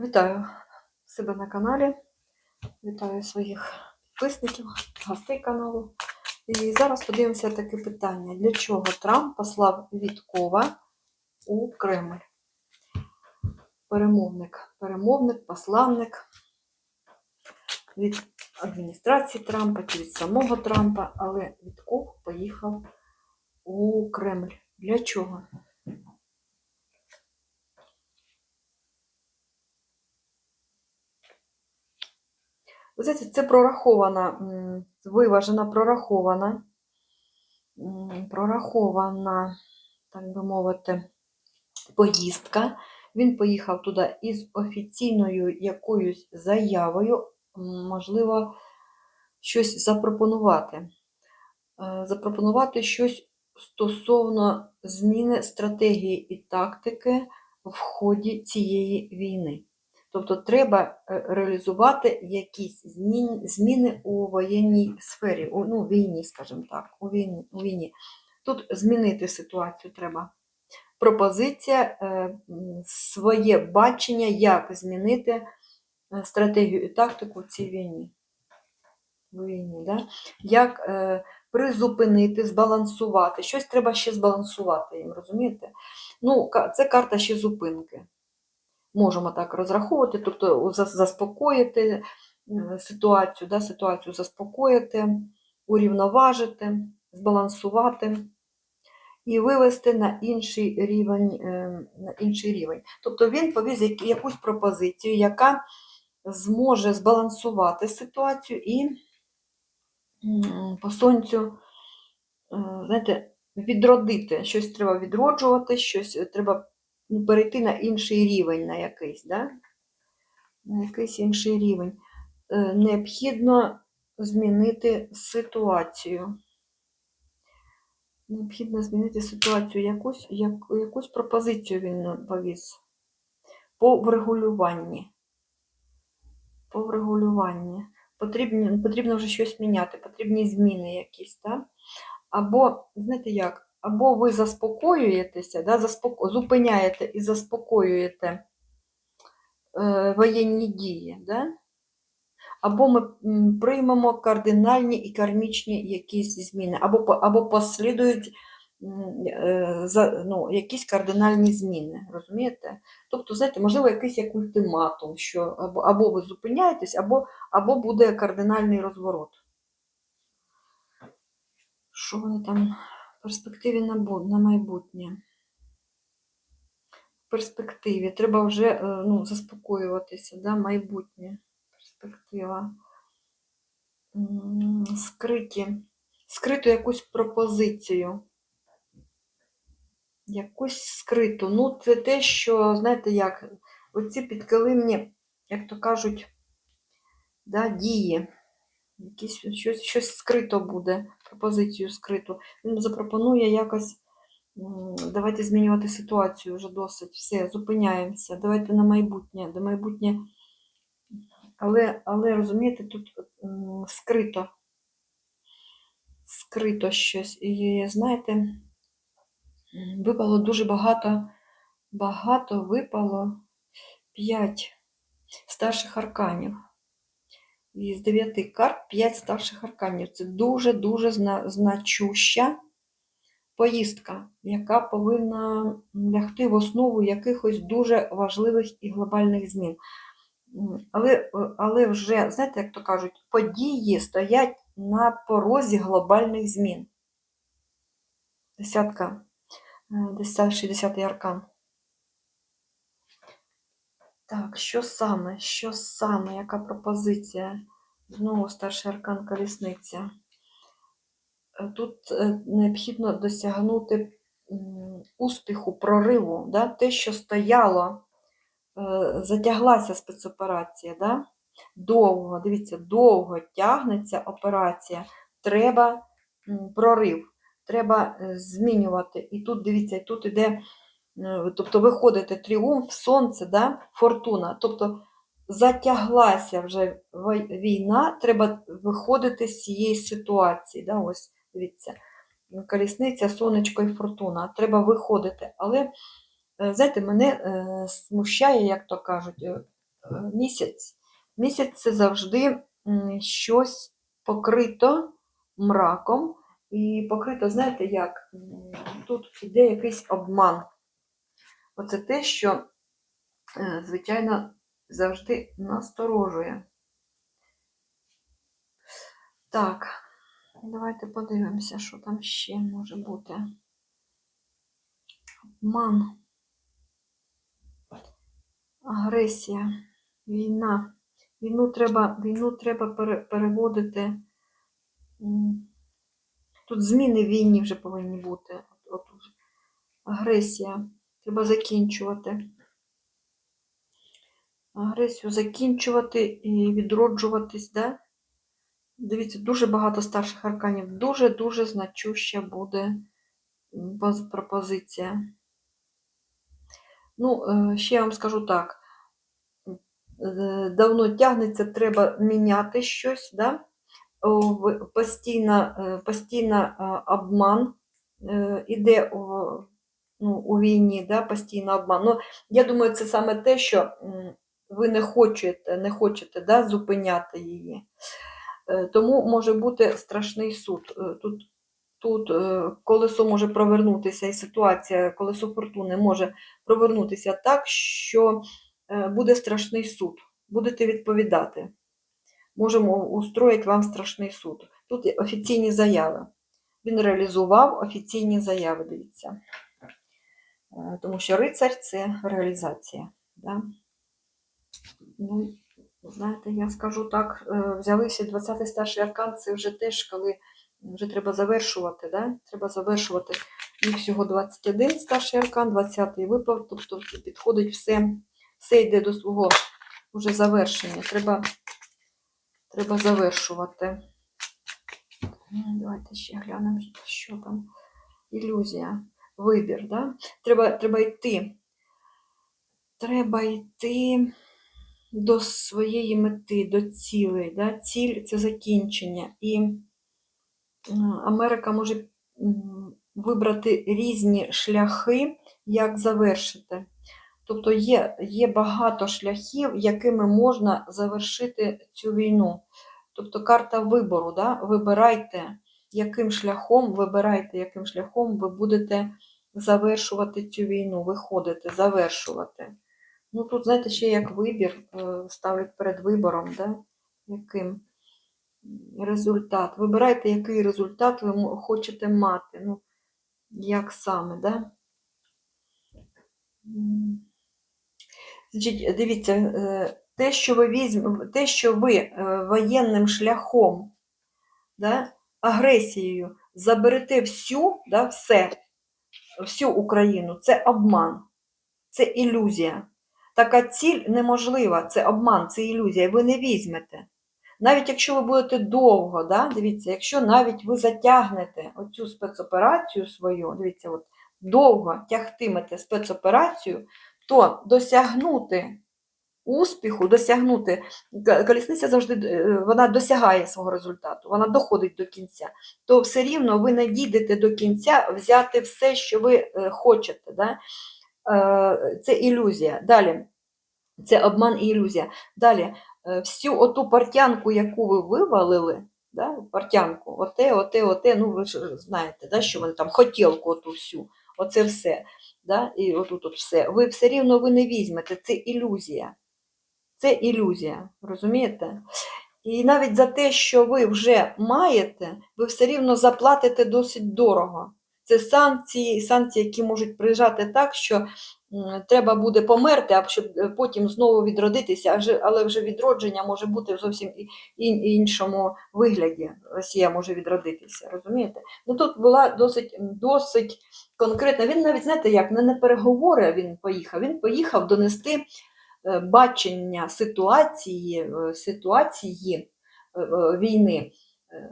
Вітаю себе на каналі, вітаю своїх підписників, гостей каналу. І зараз подивимося таке питання: для чого Трамп послав Віткова у Кремль? Перемовник, перемовник, посланник від адміністрації Трампа чи від самого Трампа, але Вітков поїхав у Кремль. Для чого? Ви це прорахована, виважена, прорахована, прорахована, так би мовити, поїздка. Він поїхав туди із офіційною якоюсь заявою, можливо, щось запропонувати. Е, Запропонувати щось стосовно зміни стратегії і тактики в ході цієї війни. Тобто треба е, реалізувати якісь зміни у воєнній сфері, у ну, війні, скажімо так, у війні, у війні. Тут змінити ситуацію треба. Пропозиція, е, своє бачення, як змінити е, стратегію і тактику в цій війні. Війні да? Як призупинити, збалансувати. Щось треба ще збалансувати їм, розумієте? Ну, це карта ще зупинки можемо так розраховувати, тобто заспокоїти е, ситуацію, да, ситуацію заспокоїти, урівноважити, збалансувати і вивести на інший рівень. е, На інший рівень. Тобто він повіз якусь пропозицію, яка зможе збалансувати ситуацію і по сонцю, е, знаєте, відродити. Щось треба відроджувати, щось треба ну, перейти на інший рівень, на якийсь, да? на якийсь інший рівень. Е, Необхідно змінити ситуацію. Необхідно змінити ситуацію. Якусь, як, якусь пропозицію він повіз. По врегулюванні. По врегулюванні. Потрібно, потрібно вже щось міняти, потрібні зміни якісь. Да? Або, знаєте як, або ви заспокоюєтеся, да, заспоко... зупиняєте і заспокоюєте е, воєнні дії, да? або ми приймемо кардинальні і кармічні якісь зміни, або, або послідують е, за, ну, якісь кардинальні зміни. Розумієте? Тобто, знаєте, можливо, якийсь як ультиматум, що або, або ви зупиняєтесь, або, або буде кардинальний розворот. Що вони там перспективі на, майбутнє? В перспективі треба вже е, ну, заспокоюватися, да? майбутнє перспектива. Скриті, скриту якусь пропозицію. Якусь скриту. Ну, це те, що, знаєте, як, оці підкилимні, як то кажуть, да, дії. Якісь, щось, щось скрито буде, пропозицію скриту. Він запропонує якось, давайте змінювати ситуацію вже досить. Все, зупиняємося. Давайте на майбутнє. До майбутнє. Але, але розумієте, тут скрито. Скрито щось. І знаєте, випало дуже багато, багато випало 5 старших арканів. І з 9 карт 5 старших арканів. Це дуже-дуже значуща поїздка, яка повинна лягти в основу якихось дуже важливих і глобальних змін. Але, е, але вже, знаєте, як то кажуть, події стоять на порозі глобальних змін. Десятка, е, десят- 60-й аркан. Так, що саме? Що саме? Яка пропозиція? Знову старший аркан колісниця. Е, Тут е, необхідно досягнути успіху, прориву, да? те, що стояло, е, затяглася спецоперація. Да? Довго, дивіться, довго тягнеться операція. Треба прорив, треба змінювати. І тут, дивіться, тут іде, тобто виходите тріумф, сонце, да? фортуна. Тобто затяглася вже війна, треба виходити з цієї ситуації. Да? Ось, дивіться, колісниця, сонечко і фортуна. Треба виходити. Але, е, знаєте, мене е, смущає, як то кажуть, е, е, місяць. Місяць це завжди щось покрито мраком. І покрито, знаєте, як? Тут іде якийсь обман. Оце те, що, е, звичайно, завжди насторожує. Так, давайте подивимося, що там ще може бути. Обман. Агресія, війна. Війну треба, війну треба переводити. Тут зміни війні вже повинні бути. От, от, агресія. Треба закінчувати. Агресію закінчувати і відроджуватись, да? Дивіться, дуже багато старших арканів. Дуже-дуже значуща буде пропозиція. Ну, е, ще я вам скажу так. Е, Давно тягнеться, треба міняти щось, да? Постійно, постійно е, обман іде ну, у війні, да? постійно обман. Ну, я думаю, це саме те, що ви не хочете, не хочете да, зупиняти її. Е, Тому може бути страшний суд. Е, Тут, тут е, колесо може провернутися, і ситуація, колесо фортуни може провернутися так, що буде страшний суд. Будете відповідати. Можемо устроїти вам страшний суд. Тут офіційні заяви. Він реалізував офіційні заяви, дивіться. Е, Тому що рицар це реалізація. Да? Ну, знаєте, я скажу так, е, взялися 20-й старший аркан, це вже теж, коли вже треба завершувати, да? треба завершувати. Їх всього 21 старший аркан, 20-й випав, тобто підходить все, все йде до свого вже завершення. Треба, треба завершувати. Давайте ще глянемо, що там. Ілюзія, вибір, да? треба, треба йти. Треба йти до своєї мети, до цілей. Да? Ціль це закінчення. І Америка може вибрати різні шляхи, як завершити. Тобто є, є багато шляхів, якими можна завершити цю війну. Тобто карта вибору, да? вибирайте, яким шляхом, вибирайте, яким шляхом ви будете завершувати цю війну, виходити, завершувати. Ну тут, знаєте, ще як вибір е, ставлять перед вибором, да? яким результат. Вибирайте, який результат ви хочете мати. Ну, як саме, да? Значить, дивіться, е, те, що ви візьм... те, що ви е, воєнним шляхом, да, агресією заберете всю, да, все, всю Україну, це обман, це ілюзія. Така ціль неможлива, це обман, це ілюзія, ви не візьмете. Навіть якщо ви будете довго, да, дивіться, якщо навіть ви затягнете оцю спецоперацію свою, дивіться, от, довго тягтимете спецоперацію, то досягнути успіху, досягнути, колісниця завжди е, вона досягає свого результату, вона доходить до кінця, то все рівно ви не дійдете до кінця взяти все, що ви е, хочете. Да? Е, Це ілюзія. Далі, це обман і ілюзія. Далі, всю оту партянку, яку ви вивалили, да, партянку, оте, оте, оте, ну ви ж знаєте, да, що вони там, хотілку оту всю, оце все, да, і отут от все. Ви все рівно ви не візьмете, це ілюзія. Це ілюзія, розумієте? І навіть за те, що ви вже маєте, ви все рівно заплатите досить дорого. Це санкції, санкції, які можуть приїжджати так, що треба буде померти, а щоб е, потім знову відродитися, але вже відродження може бути в зовсім іншому вигляді. Росія може відродитися, розумієте? Ну тут була досить, досить конкретна. Він навіть, знаєте, як не на переговори він поїхав, він поїхав донести бачення ситуації, е, ситуації е, е, війни е,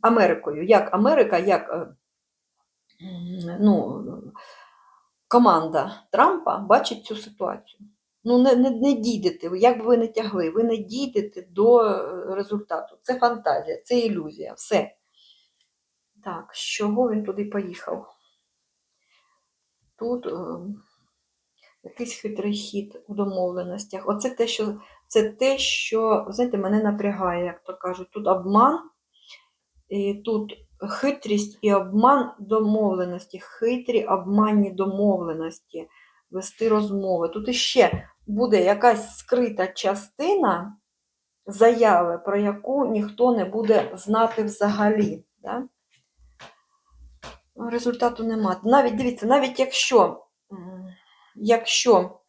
Америкою. Як Америка, як е, ну, команда Трампа бачить цю ситуацію. Ну, не, не, не дійдете, як би ви не тягли, ви не дійдете до е, результату. Це фантазія, це ілюзія, все. Так, з чого він туди поїхав? Тут е, Якийсь хитрий хід у домовленостях. Оце те, що це те, що, знаєте, мене напрягає, як то кажуть. Тут обман, і тут хитрість і обман домовленості, хитрі обманні домовленості, вести розмови. Тут іще буде якась скрита частина заяви, про яку ніхто не буде знати взагалі. Да? Результату нема. Навіть дивіться, навіть якщо, якщо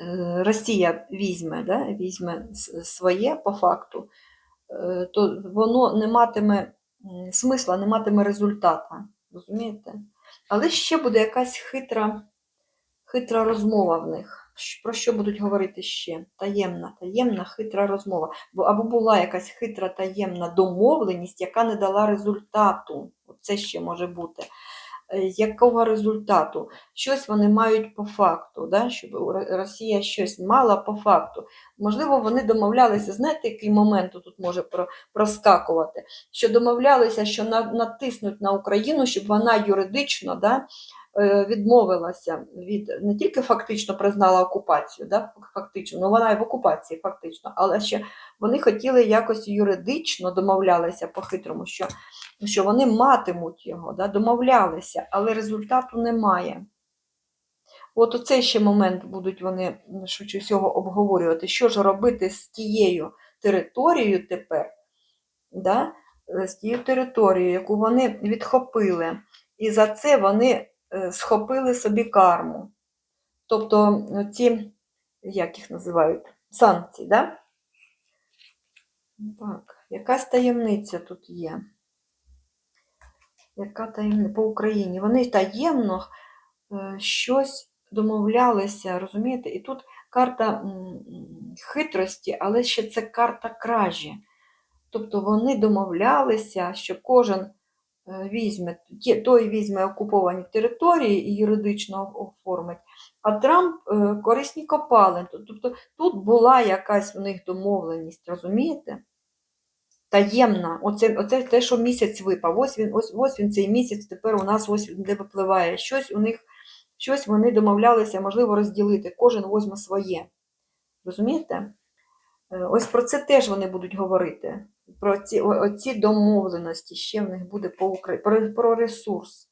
е, Росія візьме, да, візьме своє по факту, е, то воно не матиме смисла, не матиме результата. Розумієте? Але ще буде якась хитра, хитра розмова в них. Про що будуть говорити ще? Таємна, таємна, хитра розмова. Бо або була якась хитра таємна домовленість, яка не дала результату. Це ще може бути. Е, Якого результату? Щось вони мають по факту, да? щоб Росія щось мала по факту. Можливо, вони домовлялися, знаєте, який момент тут може проскакувати? Що домовлялися, що натиснуть на Україну, щоб вона юридично да, е, відмовилася від не тільки фактично признала окупацію, да, фактично, ну вона і в окупації фактично, але ще вони хотіли якось юридично домовлялися по-хитрому, що, що вони матимуть його, да, домовлялися, але результату немає. От оцей ще момент будуть вони швидше всього обговорювати, що ж робити з тією територією тепер, да, е, з тією територією, яку вони відхопили. І за це вони е, схопили собі карму. Тобто ці, як їх називають, санкції, да? Так, якась таємниця тут є. Яка таємниця по Україні? Вони таємно е, щось домовлялися, розумієте? І тут карта хитрості, але ще це карта кражі. Тобто вони домовлялися, що кожен е, візьме, той візьме окуповані території і юридично оформить, а Трамп е, корисні копалини. Тобто тут була якась у них домовленість, розумієте? Таємна. Оце, оце те, що місяць випав. Ось він, ось, ось він цей місяць, тепер у нас ось де випливає. Щось у них, щось вони домовлялися, можливо, розділити. Кожен возьме своє. Розумієте? Е, Ось про це теж вони будуть говорити. Про ці, оці домовленості ще в них буде по Україні. Про, про ресурс.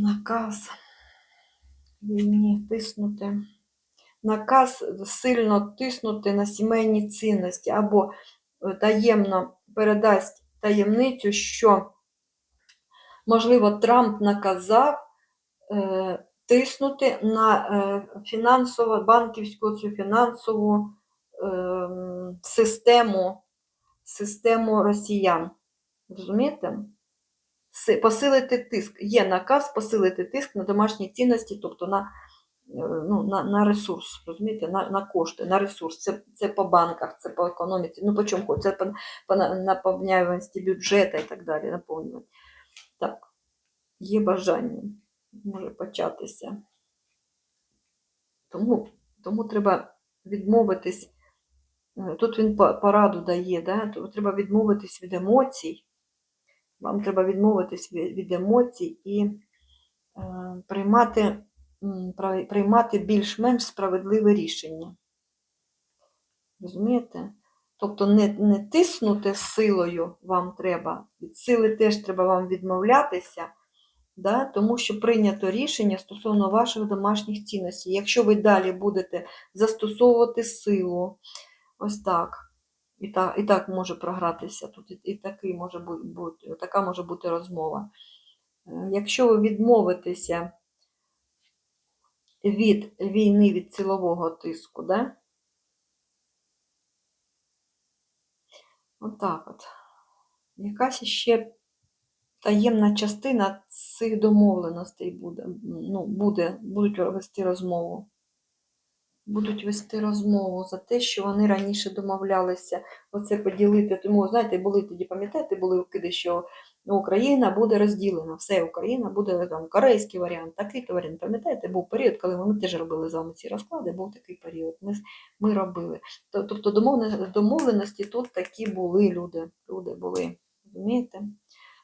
Наказ війні тиснути. Наказ сильно тиснути на сімейні цінності або таємно передасть таємницю, що, можливо, Трамп наказав е, тиснути на е, фінансово, банківську цю фінансову е, систему, систему росіян. Розумієте? Посилити тиск. Є наказ посилити тиск на домашні цінності, тобто на, е, ну, на, на ресурс, розумієте, на, на кошти, на ресурс. Це, це по банках, це по економіці, ну по чому, це по, по на- наповняюваності бюджету і так далі. Наповнювання. Так, є бажання, може початися. Тому, тому треба відмовитись. е, Тут він пораду дає, да? то треба відмовитись від емоцій. Вам треба відмовитись від, емоцій і е, приймати, приймати більш-менш справедливе рішення. Розумієте? Тобто не, не тиснути силою вам треба, від сили теж треба вам відмовлятися, да? тому що прийнято рішення стосовно ваших домашніх цінностей. Якщо ви далі будете застосовувати силу, ось так. І так, і так може програтися тут, і, і такий може бути, така може бути розмова. Е, Якщо ви відмовитеся від війни, від силового тиску, да? Отак от. Якась ще таємна частина цих домовленостей буде, ну, буде, будуть вести розмову. Будуть вести розмову за те, що вони раніше домовлялися оце поділити. Тому, знаєте, були тоді, пам'ятаєте, були вкиди, що Україна буде розділена, все Україна буде там корейський варіант, такий варіант. Пам'ятаєте, був період, коли ми теж робили з вами ці розклади, був такий період. Ми, ми робили. Тобто домовленості, домовленості тут такі були люди. Люди були. Розумієте?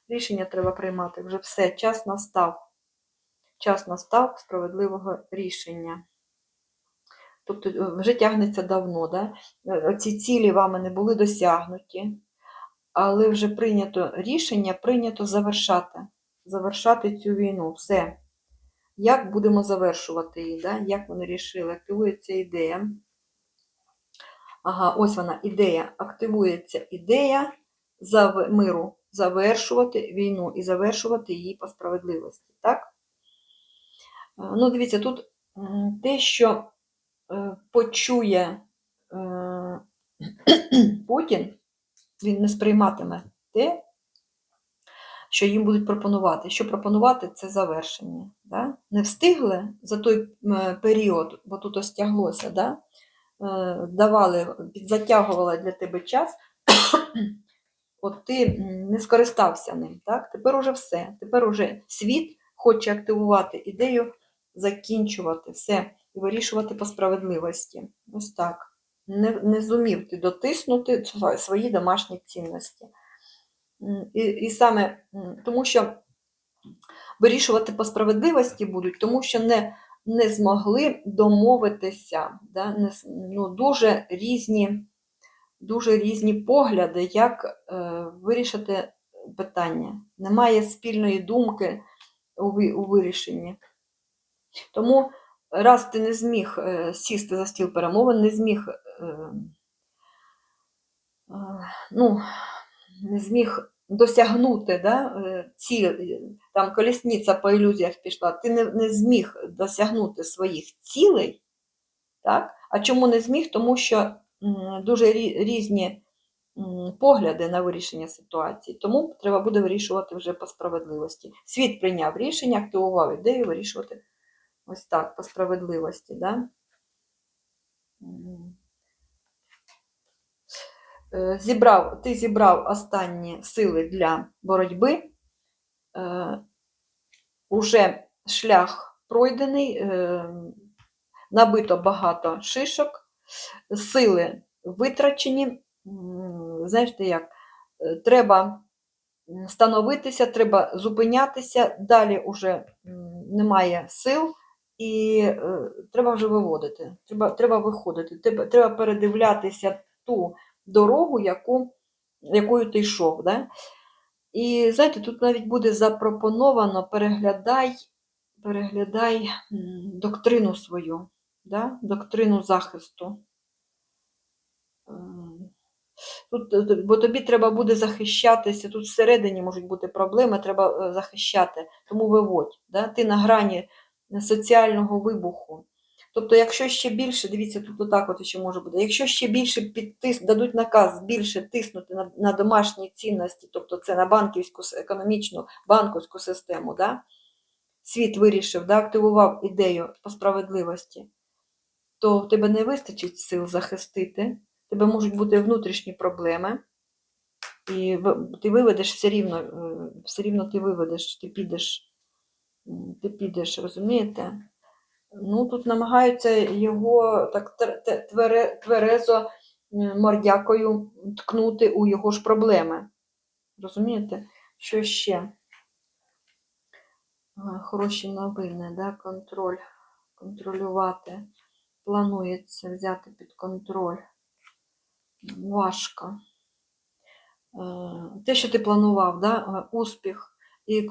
Рішення треба приймати. Вже все, час настав. час настав справедливого рішення. Тобто е, вже тягнеться давно, да? Е, ці цілі вами не були досягнуті, але вже прийнято рішення, прийнято завершати, завершати цю війну. Все. Як будемо завершувати її? Да? Як вони рішили? Активується ідея. Ага, ось вона, ідея. Активується ідея зав... миру, завершувати війну і завершувати її по справедливості. Так? Е, Ну, дивіться, тут те, що е, почує е, Путін, він не сприйматиме те, що їм будуть пропонувати. Що пропонувати це завершення. Да? Не встигли за той період, бо тут ось тяглося, да? е, давали, затягували для тебе час, от ти не скористався ним. Так? Тепер уже все. Тепер уже світ хоче активувати ідею, закінчувати все і вирішувати по справедливості. Ось так. Не, не зумів ти дотиснути свої домашні цінності. І, і саме тому, що вирішувати по справедливості будуть, тому що не, не змогли домовитися. Да? Не, ну, дуже, різні, дуже різні погляди, як е, вирішити питання. Немає спільної думки у, у вирішенні. Тому, раз ти не зміг е, сісти за стіл перемовин, не зміг, е, е, ну, не зміг досягнути да, ціль, там колісниця по ілюзіях пішла, ти не, не зміг досягнути своїх цілей. Так? А чому не зміг? Тому що дуже різні погляди на вирішення ситуації. Тому треба буде вирішувати вже по справедливості. Світ прийняв рішення, активував ідею вирішувати ось так, по справедливості. Да? Е, Зібрав, ти зібрав останні сили для боротьби. Е, Уже шлях пройдений, е, набито багато шишок, сили витрачені. Знаєте як? Треба становитися, треба зупинятися, далі вже немає сил, і е, треба вже виводити. Треба, треба виходити. Треба, треба передивлятися ту дорогу, яку, якою ти йшов. Да? І знаєте, тут навіть буде запропоновано переглядай, переглядай доктрину свою, да? доктрину захисту. Ем, Тут, е, бо тобі треба буде захищатися, тут всередині можуть бути проблеми, треба е, захищати, тому виводь. Да? Ти на грані соціального вибуху. Тобто, якщо ще більше, дивіться, тут отак от ще може бути, якщо ще більше підтис, дадуть наказ більше тиснути на, на домашні цінності, тобто це на банківську, економічну, банківську систему, да? світ вирішив, да? активував ідею по справедливості, то в тебе не вистачить сил захистити, тебе можуть бути внутрішні проблеми, і ти виведеш все рівно, е, все рівно ти виведеш, ти підеш, ти підеш, розумієте? Ну, тут намагаються його так тверезо мордякою ткнути у його ж проблеми. Розумієте? Що ще? Хороші новини, да? контроль. Контролювати. Планується взяти під контроль. Важко. Е, Те, що ти планував, да? е, успіх і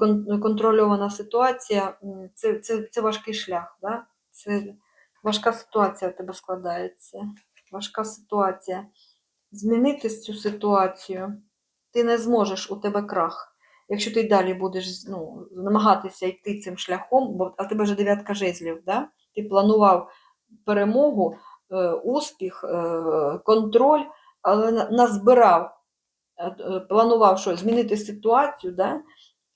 контрольована ситуація це, це, це важкий шлях. Да? Це важка ситуація у тебе складається. Важка ситуація. Змінити цю ситуацію ти не зможеш, у тебе крах. Якщо ти далі будеш ну, намагатися йти цим шляхом, бо а тебе вже дев'ятка жезлів, да? ти планував перемогу, е, успіх, е, контроль, але назбирав, е, планував що, змінити ситуацію, да?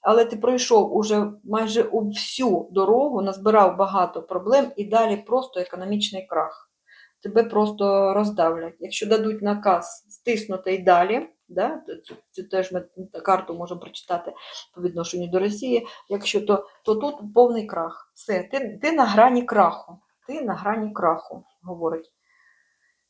Але ти пройшов уже майже у всю дорогу, назбирав багато проблем і далі просто економічний крах. Тебе просто роздавлять. Якщо дадуть наказ стиснути і далі, да? це, теж ми карту можемо прочитати по відношенню до Росії, якщо то, то тут повний крах. Все, ти, ти на грані краху. Ти на грані краху, говорить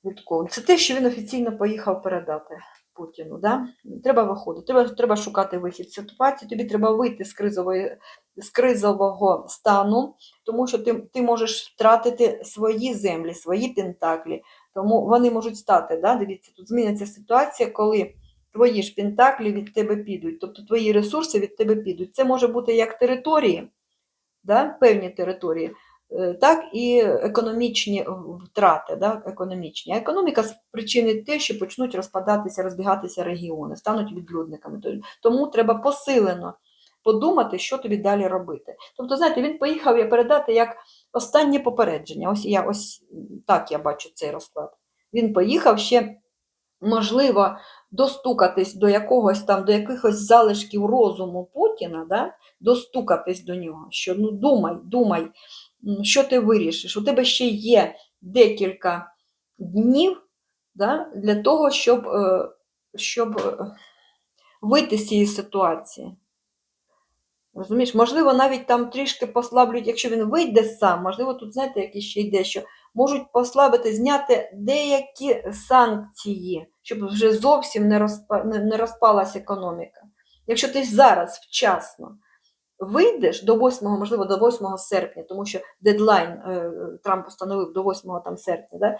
Вітко. Це те, що він офіційно поїхав передати. Путіну. Да? Треба виходити, треба, треба шукати вихід з ситуації, тобі треба вийти з, кризової, з кризового стану, тому що ти, ти можеш втратити свої землі, свої пентаклі. Тому вони можуть стати, да? дивіться, тут зміниться ситуація, коли твої ж пентаклі від тебе підуть, тобто твої ресурси від тебе підуть. Це може бути як території, да? певні території, так і економічні втрати. Да? Економічні. А економіка спричинить те, що почнуть розпадатися, розбігатися регіони, стануть відлюдниками. Тому треба посилено подумати, що тобі далі робити. Тобто, знаєте, він поїхав я передати як останнє попередження. Ось я ось так я бачу цей розклад. Він поїхав ще, можливо, достукатись до якогось там, до якихось залишків розуму Путіна, да? достукатись до нього, що ну думай, думай, що ти вирішиш. У тебе ще є декілька днів да? для того, щоб, е, щоб е, вийти з цієї ситуації. Розумієш, можливо, навіть там трішки послаблюють, якщо він вийде сам, можливо, тут, знаєте, якісь ще йде, що можуть послабити, зняти деякі санкції, щоб вже зовсім не, розпа... не не розпалась економіка. Якщо ти зараз вчасно вийдеш до 8, можливо, до 8 серпня, тому що дедлайн е, Трамп постановив до 8 там, серпня, да,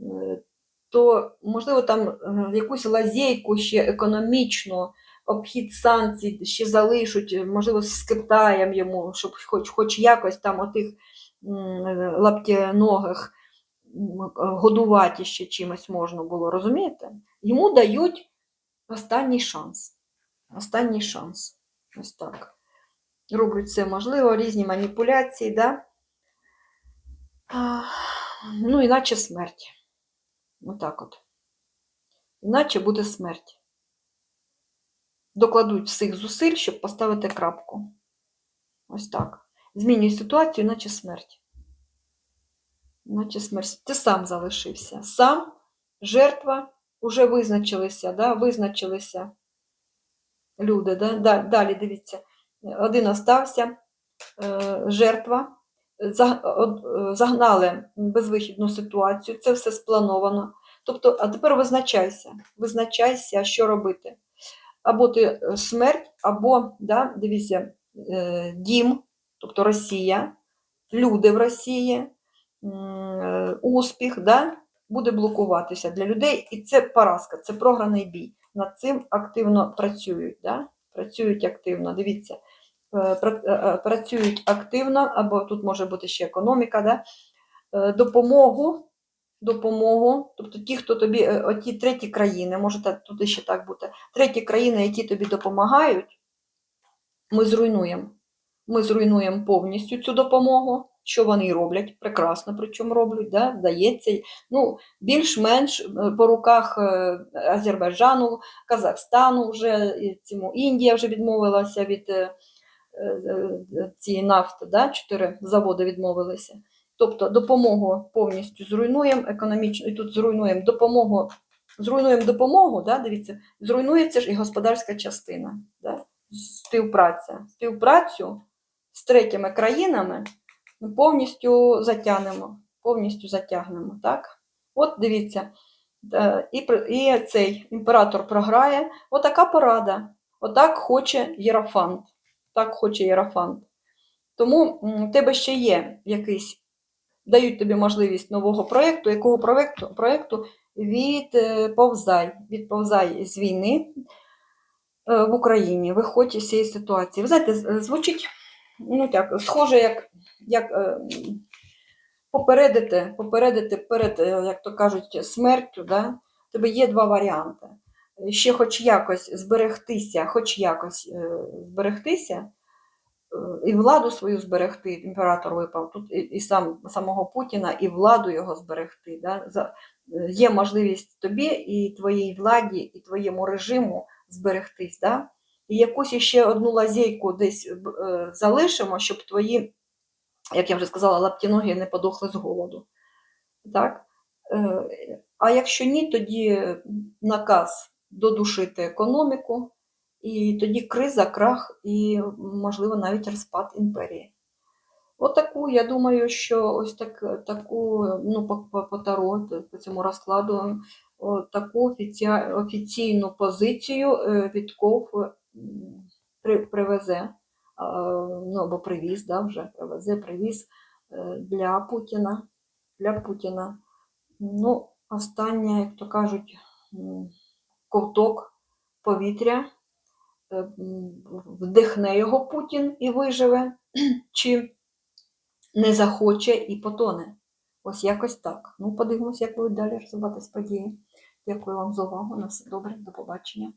е, то, можливо, там е, якусь лазейку ще економічну, обхід санкцій ще залишуть, можливо, з Китаєм йому, щоб хоч, хоч якось там отих лаптяногих годувати ще чимось можна було, розумієте? Йому дають останній шанс. Останній шанс. Ось так. Роблять це можливо, різні маніпуляції, да? Ну, іначе смерть. Отак от. Іначе буде смерть. Докладуть всіх зусиль, щоб поставити крапку. Ось так. Змінюй ситуацію, іначе смерть. Іначе смерть. Ти сам залишився. Сам, жертва, уже визначилися, да? визначилися люди. Да- Далі дивіться. Один остався, е, жертва. Загнали безвихідну ситуацію, це все сплановано. Тобто, а тепер визначайся, визначайся, що робити. Або ти е, смерть, або, да, дивіться, е, дім, тобто Росія, люди в Росії, успіх, да, буде блокуватися для людей, і це поразка, це програний бій. Над цим активно працюють. Да? Працюють активно. Дивіться, працюють активно, або тут може бути ще економіка, да? Е, допомогу, допомогу, тобто ті, хто тобі, е, оті треті країни, може тут ще так бути, треті країни, які тобі допомагають, ми зруйнуємо. Ми зруйнуємо повністю цю допомогу. Що вони роблять? Прекрасно, причому роблять, да? вдається. Ну, більш-менш е, по руках е, Азербайджану, Казахстану, вже, цьому, Індія вже відмовилася від е, е, е, цієї нафти, да? чотири заводи відмовилися. Тобто допомогу повністю зруйнуємо економічно, і тут зруйнуємо допомогу, зруйнуємо допомогу, да? дивіться, зруйнується ж і господарська частина. Да? Співпраця. Співпрацю з третіми країнами ми повністю затягнемо. Повністю затягнемо. Так? От дивіться. е, І, і цей імператор програє. Отака порада. Отак хоче Єрофант. Так хоче Єрофант. Тому в тебе ще є якийсь, дають тобі можливість нового проєкту, якого проєкту, проєкту відповзай, відповзай з війни е, в Україні, виходь із цієї ситуації. Ви знаєте, звучить ну, так, схоже, як, як е, попередити, попередити перед, е, як то кажуть, смертю. Да? Тебе є два варіанти. Ще хоч якось зберегтися, хоч якось е, зберегтися, е, і владу свою зберегти, імператор випав, тут і, і сам, самого Путіна, і владу його зберегти. Да? За, е, є можливість тобі і твоїй владі, і твоєму режиму зберегтись. Да? І якусь ще одну лазейку десь е, залишимо, щоб твої, як я вже сказала, лаптіноги не подохли з голоду. Так? Е, А якщо ні, тоді наказ додушити економіку, і тоді криза, крах і, можливо, навіть розпад імперії. Отаку, я думаю, що ось так, таку, ну, по, таро, по цьому розкладу, таку офіці- офіційну позицію е, Вітков привезе, ну, або привіз, да, вже привезе, привіз е, для Путіна. Для Путіна. Ну, останнє, як то кажуть, ковток повітря, е, вдихне його Путін і виживе, чи не захоче і потоне. Ось якось так. Ну, подивимось, як будуть далі розвиватися події. Дякую вам за увагу. На все добре, до побачення.